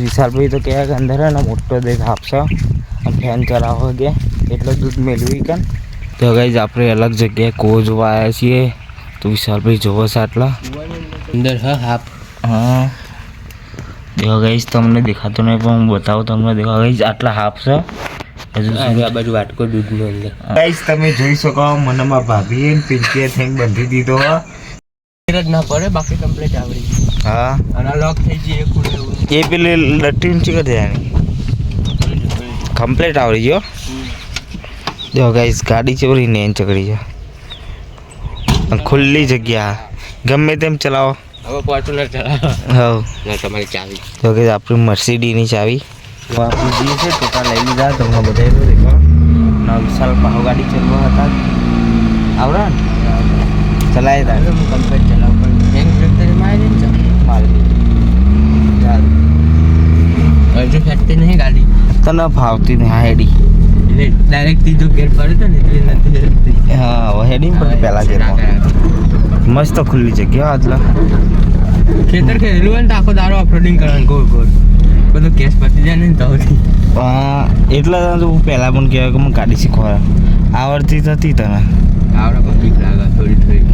વિશાલભાઈ તો કહે કે અંદર હે ને મોટો દેખ આપશે અને ફેન ચલાવો કે એટલે દૂધ મેળવી કે તો ગઈ આપણે અલગ જગ્યાએ કો જોવા આવ્યા છીએ તો વિશાલભાઈ જોવો છે આટલા અંદર હા હાફ હા દેવા ગઈશ તમને દેખાતો નહીં પણ હું બતાવું તમને દેવા ગઈશ આટલા હાફ છે હજુ આ બાજુ વાટકો દૂધનો અંદર ગાઈસ તમે જોઈ શકો મનમાં ભાભીએ ને પિંકીએ થઈને બંધી દીધો હો. જ ના પડે બાકી કમ્પ્લીટ આવડી હા. અને લોક થઈ જાય એ એ પેલી લટ્ટી ઊંચી કરી દેવાની. કમ્પ્લીટ આવડી ગયો. જો ગાઈસ ગાડી ચોરી ને એન ચકડી છે. ખુલ્લી જગ્યા. ગમે તેમ ચલાવો. હવે ફોર્ચ્યુનર ચલાવો. હા. તમારી ચાવી. જો કે આપણી મર્સિડીની ચાવી. તો આપણે જે છે ટોટા લઈ લીધા તમને બધાએ તો દેખો. ના વિશાલ પાહો ગાડી ચલવા હતા. આવડા ચલાવી ચલાય તા હું કમ્પ્લીટ ચલાવું પણ હેંગ ફેક્ટરી માં આવી ને મારી ચાલ હજુ ફેક્ટરી નહીં ગાડી તને ફાવતી નહીં હેડી. એટલે ડાયરેક્ટ સીધો ગેર પડે તો ને એટલે નથી જતી. હા હેડી પછી પહેલા ગેરમાં મસ્ત ખુલ્લી જગ્યા આટલા. ખેતર ખેડેલું હોય ને તો આખો દારો ઓફરોડિંગ કરવાનું ગોળ ગોળ. બધું કેસ પતી જાય ને તો એટલે તો હું પહેલાં પણ કહેવાય કે હું ગાડી શીખવા આવડતી હતી તને. આવડે પણ બીક લાગે થોડી થોડી.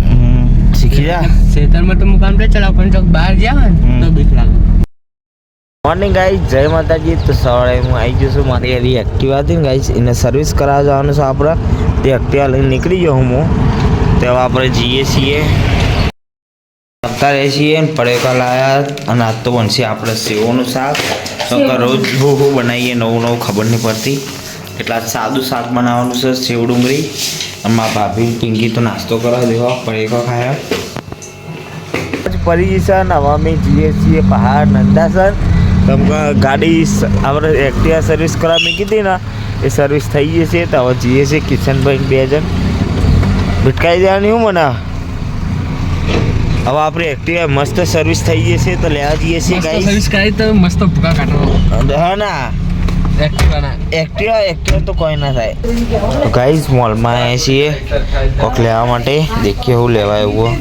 શીખી જા. ખેતરમાં તો હું કમ્પ્લીટ ચલાવું પણ જો બહાર તો બીક લાગે. મોર્નિંગ ગાઈસ જય માતાજી. તો સવારે હું આવી જઉં છું મારી એવી એક્ટિવા હતી ને ગાઈસ એને સર્વિસ કરાવવા જવાનું છે આપણે. તે એક્ટિવા લઈને નીકળી ગયો હું તેવા આપણે જઈએ છીએ. આવતા રહીએ છીએ ને પડેકા લાયા અને આજ તો બનશે આપણે સેવોનું શાક. તો રોજ હું હું બનાવીએ નવું નવું ખબર નહીં પડતી. એટલા સાદું શાક બનાવવાનું છે સેવ ડુંગળી. અને મારા ભાભી પિંકી તો નાસ્તો કરવા દેવા પડેકો ખાયા. પછી છે ને હવે અમે જઈએ છીએ પહાડ નંદાસર ગાડી સ- આપણે એક્ટિવા સર્વિસ કરવા હતી ને એ સર્વિસ થઈ ગઈ છે તો હવે જઈએ છીએ કિશનભાઈ બે જણ. ભટકાઈ દેવાની હું મને હવે આપણે એક્ટિવા મસ્ત સર્વિસ થઈ ગઈ છે તો લેવા જઈએ છીએ ગાઈ સર્વિસ કરાવી તો મસ્ત ભૂકા કાઢો હા ના. એક્ટિવા એક્ટિવા તો કોઈ ના થાય. ગાઈઝ મોલમાં આવ્યા છીએ. કોક લેવા માટે. દેખીએ હું લેવાય એવું.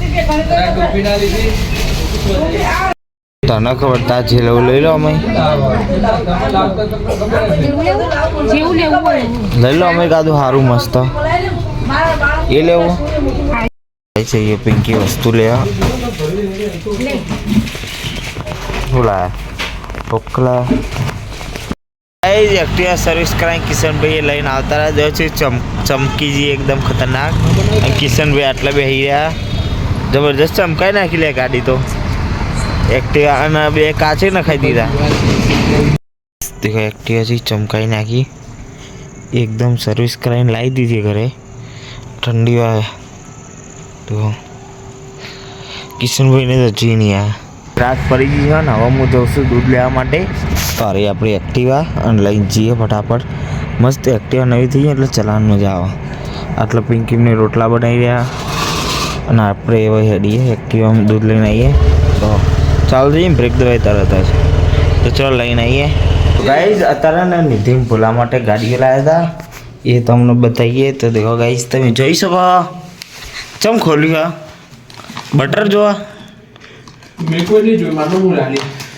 તને ખબર તા જે લેવું લઈ લો અમે. લઈ લો અમે કાદું સારું મસ્ત. એ લેવું. છે એ પિંકી વસ્તુ લેવા શું લાયા? ઢોકલા. એક્ટિવા સર્વિસ કરાવી કિશનભાઈએ લઈને આવતા રહ્યા. છે ચમ ચમકીજી એકદમ ખતરનાક. કિશનભાઈ આટલા બે રહ્યા. જબરજસ્ત ચમકાઈ નાખી લે ગાડી તો. એક્ટિવા અને બે કાચે નખાઈ દીધા. દેખો એક્ટિવાથી ચમકાઈ નાખી. એકદમ સર્વિસ કરાવીને લાવી દીધી ઘરે. ઠંડી વાવે તો કિશનભાઈને તો જી નહીં આ. રાત પડી ગઈ છે ને, હવે હું જઉં છું દૂધ લેવા માટે. તારી આપણી એક્ટિવા અને લઈને જઈએ ફટાફટ. મસ્ત એક્ટિવા નવી થઈ એટલે ચલાવવાનું મજા આવે. આટલા પિંકીમને રોટલા બનાવી રહ્યા અને આપણે એવા હેડીએ, એક્ટિવામાં દૂધ લઈને આવીએ. ચાલુ જઈએ બ્રેક દવાઈ તરત જ તો ચાલો લઈને આવીએ. ગાઈઝ અત્યારે ને નિધિન ભૂલા માટે ગાડીઓ લાવ્યા હતા. એ તમને બતાવીએ. તો દેખો ગાઈઝ તમે જોઈ શકો. ચમ ખોલ્યું હા બટર જોવા?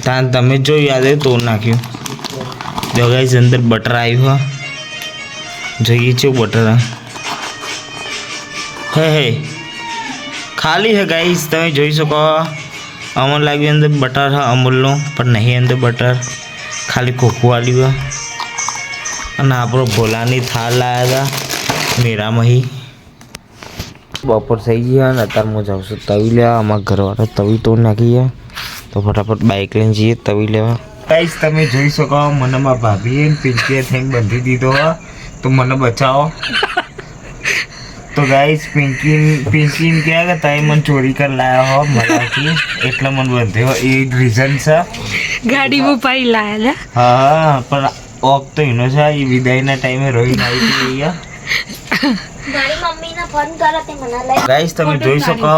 તાન તમે જોયું યાદ તો નાખ્યું. જો ગાઈઝ અંદર બટર આવ્યું હા. જોઈએ છે બટર હા. હે. હે ખાલી હે ગાઈઝ તમે જોઈ શકો. અમને લાગ્યું અંદર બટર હા, અમૂલનું, પણ નહીં અંદર બટર. ખાલી કોકું આવ્યું અને આપણો ભોલાની થાળ લાવ્યા હતા, મેરામહી. બપોર થઈ ગયા અને અત્યારે હું જાઉં છું તવી લેવા. અમારા ઘરવાળા તવી તોડ નાખી ગયા તો ફટાફટ બાઇક લઈને જઈએ, તવી લેવા. ગાઈસ તમે જોઈ શકો મને મારા ભાભીએ ને પિંકીએ થઈને બંધી દીધો તો મને બચાવો. તો ગાઈસ પિંકી પિંકી કહે કે તમે મને ચોરી કરી લાયા હો મારાથી એટલે મને બંધ્યો એ રીઝન છે ગાડીમાં પાઈ લાયા હા પણ ઓક તો એનો છે એ વિદાયના ટાઈમે રોહિત આવી હતી અહીંયા મારી મમ્મીને ફોન કરો તે મને લઈ ગાઈસ તમે જોઈ શકો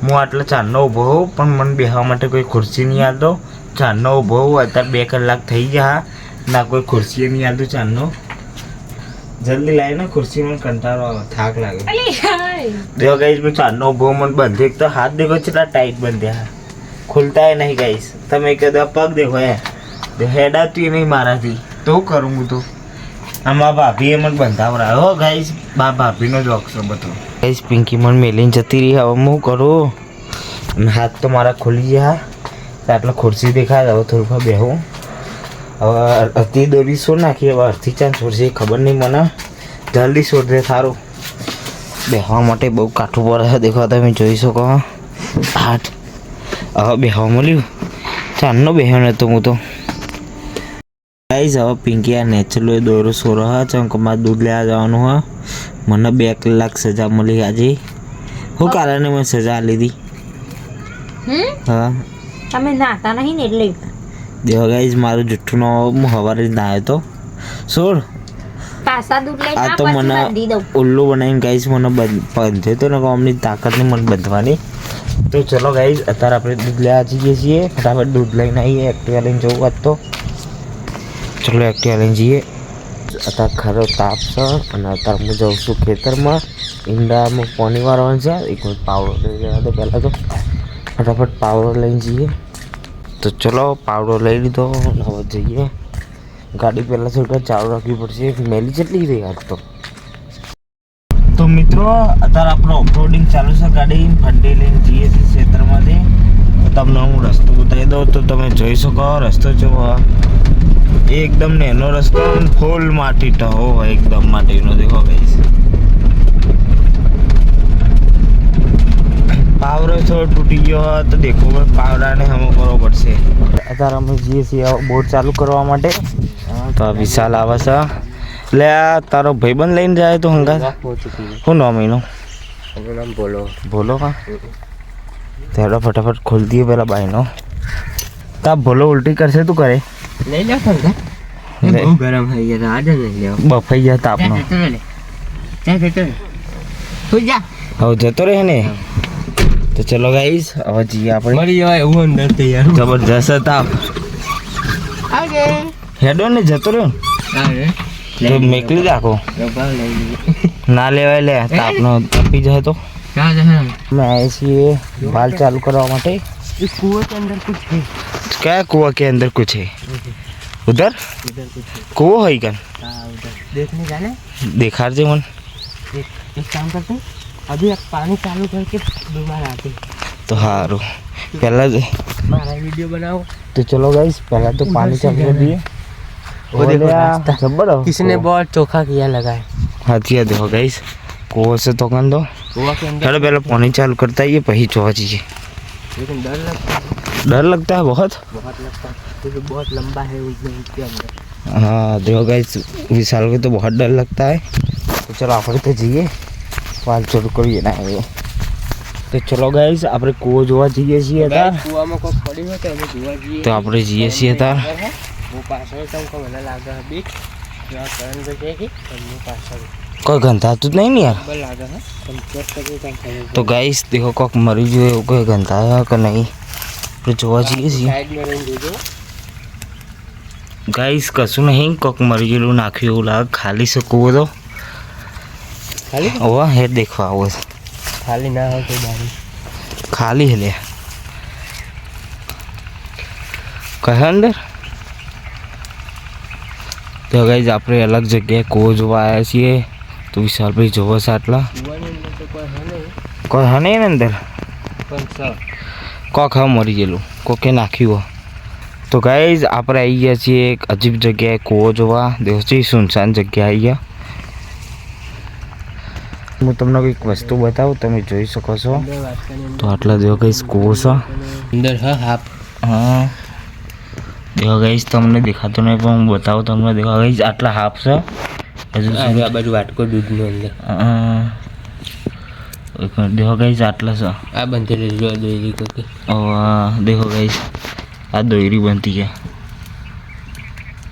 હું આટલો ચારનો ઊભો હોઉં પણ મને બેસવા માટે કોઈ ખુરશી નહીં આવતો ચારનો ઊભો હોઉં અત્યારે બે કલાક થઈ ગયા ના કોઈ ખુરશી નહીં આવતું ચારનો જલ્દી લાવી ને ખુરશી મને કંટાળો આવે થાક લાગે. જો ગાઈસ મેં ચારનો હોઉં, મને બંધે એક તો હાથ દેખો કેટલા ટાઈટ બંધ્યા. ખુલતા નહીં ગાઈસ. તમે કદા પગ દેખો એ તે હેડાતી નહીં મારાથી. તો કરું હું તો. આમાં ભાભીએ મને બંધાવડાયો હો ગાઈસ બા ભાભીનો જ ઓક્સો બધો ગાઈસ પિંકી મને મેલીને જતી રહી. હવે હું કરું? અને હાથ તો મારા ખુલી ગયા. આટલા ખુરશી દેખાય હવે થોડુંક બેહું. હવે અડધી દોરી શું નાખી હવે અડધી ચાંદ છોડશે ખબર નહીં મને. જલ્દી છોડ દે સારું બેહવા માટે બહુ કાઠું પડે છે. દેખો તમે જોઈ શકો. હાથ. હવે બેહવા મળ્યું. ચાંદનો બેહ્યો હતો હું તો. ગાઈઝ હવે પિંકી આ નેચરલ દોરો સોરો હા ચંકમાં દૂધ લેવા જવાનું હા મને બે કલાક સજા મળી આજે. હું કારણે મેં સજા લીધી હા. તમે નાતા નહીં ને એટલે. દેવા ગાઈઝ મારું જુઠ્ઠુનો હું સવારે નાયો તો. સોડ પાસા આ તો મને ઉલ્લું બનાવીને ગાઈઝ મને બંધ બંધ્યો તો ને અમની તાકાત નહીં મને બંધવાની. તો ચલો ગાઈઝ અત્યારે આપણે દૂધ લેવા જઈએ છીએ. ફટાફટ દૂધ લઈને આવીએ એક્ટિવા લઈને જવું વાત તો. ચલો એક્ટિવા લઈને જઈએ. અત્યારે ખરો તાપ છે અને અત્યારે હું જાઉં છું ખેતરમાં. ઈંડામાં પાણી વાળવાનું છે. એક પાવડો લઈ લેવા દો પહેલાં તો. ફટાફટ પાવડો લઈને જઈએ. તો ચલો પાવડો લઈ લીધો હવે જઈએ. ગાડી પહેલાં થોડી ચાલુ રાખવી પડશે. મેલી જેટલી રહી આજ તો. તો મિત્રો, અત્યારે આપણો ઓફરોડિંગ ચાલુ છે ગાડી. ફંડી લઈને જઈએ છીએ ક્ષેત્રમાંથી. તમને હું રસ્તો બતાવી દઉં. તો તમે જોઈ શકો, રસ્તો એ એકદમ નેનો રસ્તો ફૂલ માટી ટહો એકદમ માટીનો દેખો ગઈશ પાવરો થોડો તૂટી ગયો હોય તો દેખો પાવડાને હમો કરવો પડશે. અત્યારે અમે જઈએ છીએ બોટ ચાલુ કરવા માટે. તો આ વિશાલ આવે છે. એટલે આ તારો ભાઈબંધ લઈને જાય તો હંગા શું નામ એનું? એનું નામ બોલો ભોલો કા? તેડો ફટાફટ ખોલ દઈએ પેલા બાઈનો. તા ભોલો ઉલટી કરશે તું કરે? લઈ લો. લે. બહુ ગરમ થઈ ગયા આજે લઈ લેવો બફાઈ ગયા તાપનો. જા જતો રહે. તું જા. હવે જતો રહે ને? તો ચલો ગાઈસ હવે જઈએ આપણે મરી જવાય એવું અંદર થઈ યાર જબરજસ્ત તાપ આવજે હેડો ને જતો રહ્યો અરે તો મેકલી રાખો રબર લઈ લીધી ના લેવાય લે તાપનો તપી જાય તો ક્યાં જશે અમે આવીએ છીએ બાલ ચાલુ કરવા માટે इस कुएं के अंदर कुछ है क्या कुआ के अंदर कुछ है उधर इधर कुछ है कुओ है क्या हाँ उधर देखने जाने देखाड़जे मन एक एक काम करते हैं, अभी आप पानी चालू करके दोबारा आते हैं। तो हारो पहला જ- हमारा वीडियो बनाओ तो चलो गाइस पहला तो पानी से चालू कर जाना दिए वो देखो ओले आ, रास्ता। जब्बर हो। किसने बहुत चोखा किया लगा है हाथी देखो गाइस कुओं से तो कर दो कुआ के अंदर चलो पहले पानी चालू करता है ये पही चोहा चाहिए लेकिन डर लगता है डर लगता है बहुत बहुत लगता है क्योंकि बहुत लंबा है उसमें उसके अंदर हाँ देखो गाइस विशाल को तो बहुत डर लगता है तो चलो આપણે તો જઈએ પાલ ચાલુ કરીએ ના. હવે તો ચલો ગાઈસ આપણે કૂવો જોવા જઈએ છીએ હતા કુવામાં કોઈ પડી હોય તો અમે જોવા જઈએ. તો આપણે જઈએ છીએ તાર. હું. પાછળ છું કે મને લાગે છે બીક. ત્યાં કરણભાઈ છે કે હું પાછળ કોઈ ગંધાતું જ નહીં ને યાર? બરાબર લાગે છે. તમે ચેક કરી ત્યાં ખબર તો ગાઈસ દેખો કોક મરી ગયું એવું કોઈ ગંધાયા કે નહીં? આપણે જોવા જઈએ છીએ. સાઈડમાં રહીને જોજો. ગાઈસ કશું નહીં કોક મરી ગયેલું નાખ્યું એવું લાગે. ખાલી છે કૂવો તો. ખાલી ઓવા હે દેખવા આવો ખાલી ના હોય તો બારી ખાલી હે લે. કહે અંદર? તો ગાઈઝ આપણે અલગ જગ્યાએ કૂવો જોવા આવ્યા છીએ. તો વિશાલભાઈ જોવો છે આટલા? કોઈ હે નહીં. કોઈ હા નહીં ને અંદર? કોક હા મરી ગયેલું. કોકે નાખ્યું. તો ગાઈઝ આપણે આવી ગયા છીએ એક અજીબ જગ્યાએ કૂવો જોવા દેવજી સુનસાન જગ્યા આવી ગયા. હું તમને કંઈક વસ્તુ બતાવું તમે જોઈ શકો છો. અંદર વાત કરીને તો આટલા દેવો કઈ કૂવો છે? અંદર હા હાપ હા. દેખો ગઈશ તમને દેખાતું નહીં પણ હું બતાવું તમને. દેખો ગઈશ આટલા હાફ છે. હજુ આ સુધી બાજુ વાટકો દૂધનો અંદર. અ, એક મિનિટ. દેખો ગઈશ આટલા છે. આ બંધેલી જો દોરી કોકે. હવે દેખો ગઈશ આ દોયરી બનતી છે.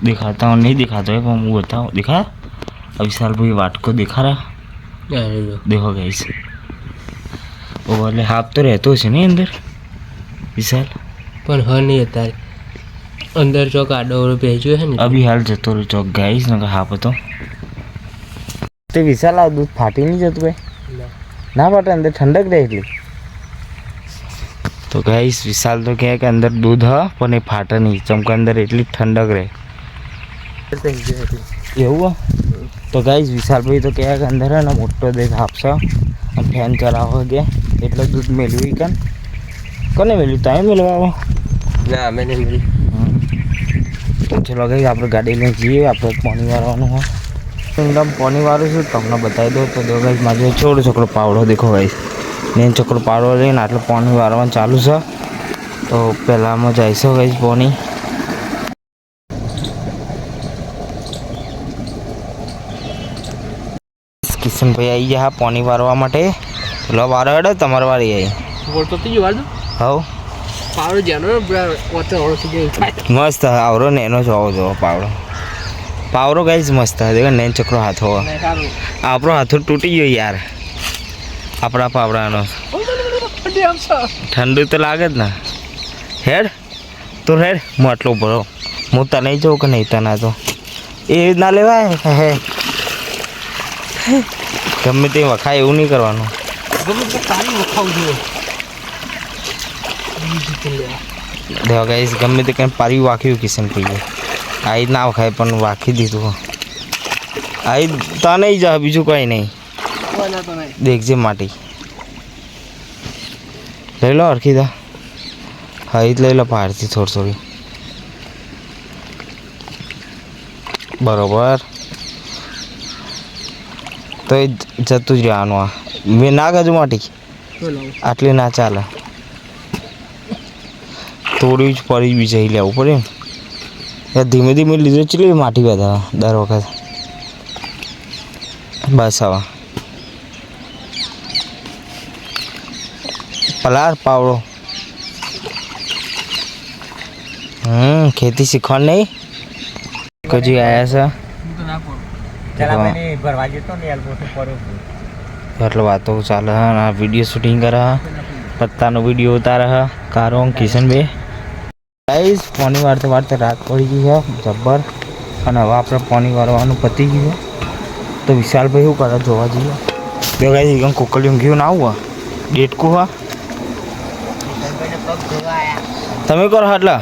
દેખાતા હું નહીં દેખાતો હોય પણ હું બતાવું. દેખા. આ વિશાલભાઈ વાટકો દેખા રહ્યા. અરે गाइस वो ગઈશ ઓ तो હાફ તો રહેતો છે ને અંદર? વિશાલ? પણ હ નહીં અત્યારે. અંદર ચોક આડો ભેજ્યો છે ને. અભી હાલ જતો રહ્યો ચોક ગાઈશ ને હાફ હતો. તે વિશાલ આ દૂધ ફાટી નહીં જતું ભાઈ? ના. ફાટે અંદર ઠંડક રહે એટલી. તો ગાઈસ વિશાલ તો કહે કે અંદર દૂધ હ પણ એ ફાટે નહીં. ચમકે અંદર એટલી ઠંડક રહે. એવું? તો ગાઈઝ વિશાલભાઈ તો ક્યાંક કે અંદર હે ને મોટો દેખ આપશે. અને ફેન ચલાવો કે એટલે દૂધ મેળવી કન કોને મેળવ્યું? તમે મેળવા આવો ના અમે નહીં મળી તો ચલો ગઈ આપણે ગાડી લઈને જઈએ આપણે પાણી વાળવાનું હોય. એકદમ પાણી વાળું છું તમને બતાવી દો તો દો ગાઈસ મારે છોડો છોકરો પાવડો દેખો ગાઈસ. ને છોકરો પાવડો લઈને આટલું પાણી વાળવાનું ચાલુ છે. તો પહેલાંમાં જઈશું ગાઈઝ પાણી. કિશનભાઈ આવી ગયા હા પોની વારવા માટે. લો વારો હેડો તમારે વારી આવી બોલતો તો જવા દો હવ. પાવડો જેનો વચ્ચે ઓળો સુધી મસ્ત આવરો ને એનો જોવો જો પાવડો. પાવરો ગાઈસ મસ્ત દેખો ને ચક્રો હાથો. આપણો હાથો તૂટી ગયો યાર. આપણા પાવડાનો. ઠંડુ તો લાગે જ ને. હેડ તું હેડ હું આટલો ભરો હું તને જોઉં કે નહીં તને તો? એ ના લેવાય? હે. ગમે તે વખાય એવું નહીં કરવાનું. ગમે તે તારી વખાવું જોઈએ. દેવા ગાઈસ ગમે તે કંઈ પારી વાખ્યું કિશન પીએ આઈ ના વખાય પણ વાખી દીધું આઈ નહીં જા બીજું કંઈ નહીં. તો દેખજે માટી. લઈ લો અરખીદા હા એ જ લઈ લો બહારથી થોડી થોડી. બરોબર. તો એ જતું જ રહેવાનું આ. મેં ના ગજુ માટી. આટલી ના ચાલે. થોડી જ પડી બી જઈ લેવું પડે ને ધીમે ધીમે લીધે ચીલી માટી બધા દર વખત. બસ હવે. પલાર પાવડો. હમ ખેતી શીખવાનું નહીં? કજી આવ્યા હું તો ના પડું છે એટલે વાતો ચાલે હે અને આ વીડિયો શૂટિંગ કરે હે પત્તાનો વીડિયો ઉતારે હે કારો કિશન બે. ગાઈસ પાણી વાળતે વાળતે રાત પડી ગઈ છે જબ્બર. અને હવે આપણે પાણી વાળવાનું પતી ગયું છે. તો વિશાલભાઈ શું કરે જોવા જઈએ. બે ગાઈસ એકદમ કોકલિયું ગયું ના આવું ડેટકું હા? તમે કરો આટલા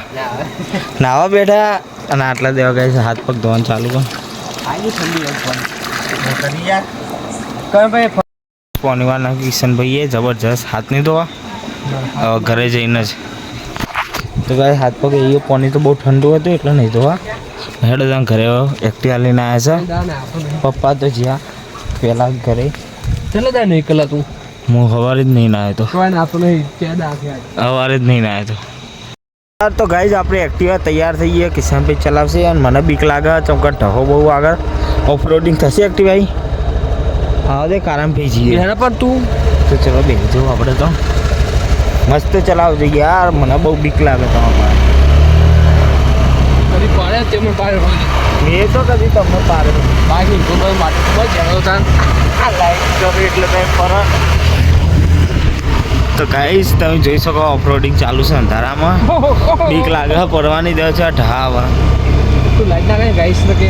નાવા બેઠા. અને આટલા દેવા ગાઈસ હાથ પગ ધોવાનું ચાલુ કર. પાણીવાર ના કિશનભાઈએ જબરજસ્ત હાથ નહીં ધોવા. ઘરે જઈને જ. તો ભાઈ હાથ પગ એ પોની તો બહુ ઠંડુ હતું એટલે નહીં ધોવા. હેડ ત્યાં ઘરે એકટીવા લઈને આવ્યા છે. પપ્પા તો જ્યાં પહેલાં ઘરે. ચલો દા નહીં કલા તું. હું સવારે જ નહીં નાહ્યો તો. ત્યાં સવારે જ. નહીં નાહ્યો તો. યાર તો ગાઈઝ આપણે એક્ટિવા તૈયાર થઈ ગઈ કિશનભાઈ ચલાવશે અને મને બીક લાગે ચમકા ઢહો બહુ આગળ. ઓફ રોડિંગ થશે એક્ટિવા હા દે કારામ ભાઈ જઈએ. એના પર તું? તો ચલો બે જો આપણે તો. મસ્ત ચલાવજો યાર મને બહુ બીક લાગે તમારા કદી પાડે તે મને પાડે. મેં તો કદી તમને પાડે બાકી કોઈ માટે ખૂબ જ જાણો તાન આ લાઈટ જો એટલે તમે ફરો તો ગાઈસ તમે જોઈ શકો ઓફરોડિંગ ચાલુ છે અંધારામાં. બીક લાગે પડવાની દે છે ઢાવા. તું લાઈટ ના કઈ ગાઈસ તો કે?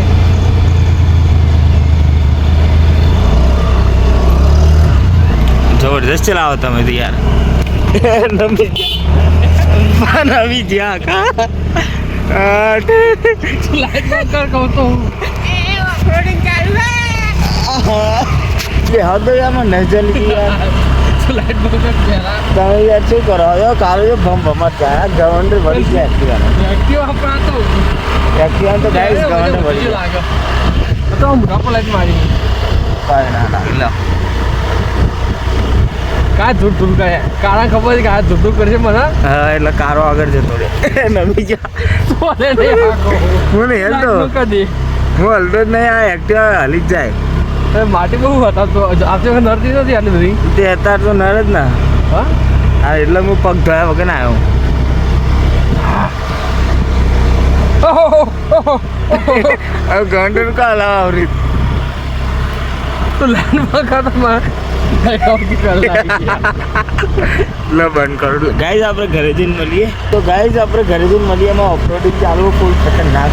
જબરદસ્ત ચલાવો તમે તો યાર. નવી ગયા કા? તું લાઈટ બંધ કર કહું તો બે હદ યાર નજર યાર. તું લાઈટ કર તમે યાર શું કરો? હવે કાલે જો ભમ ભમત ગયા. ગવર્નર વળી ગયા એક્ટિવા એક્ટિવા આપણા તો એક્ટિવા તો ગાઈસ ગવર્નર વળી લાગે. તો હું મોટા લાઈટ મારી કાય ના ના. લો કા ધૂળ ધૂળ કરે. કારા ખબર છે કે આ ધૂળ ધૂળ કરશે મને? હા એટલે કારો આગળ જતો રે નમી જા. બોલે નહીં. આખો હું નહીં હેલતો. લાઈટ હું હલતો જ નહીં આ એક્ટિવા હલી જ જાય. માટી બહુ હતા તો આપશે નડતી નથી આટલી બધી? તે અત્યારે તો નર જ ના. હા? હા એટલે હું પગ ધોયા વગર ના આવ્યો. ઓહો, ઓહો, ઓહો. કા હલાવા આવરી? તો લાઈન બંધ કરતા માં લે બંધ કરું ગાઈઝ આપણે ઘરે જઈને મળીએ. તો ગાઈઝ આપણે ઘરે જઈને મળીએ. એમાં ઓફરોડિંગ ચાલવું ફૂલ ખતરનાક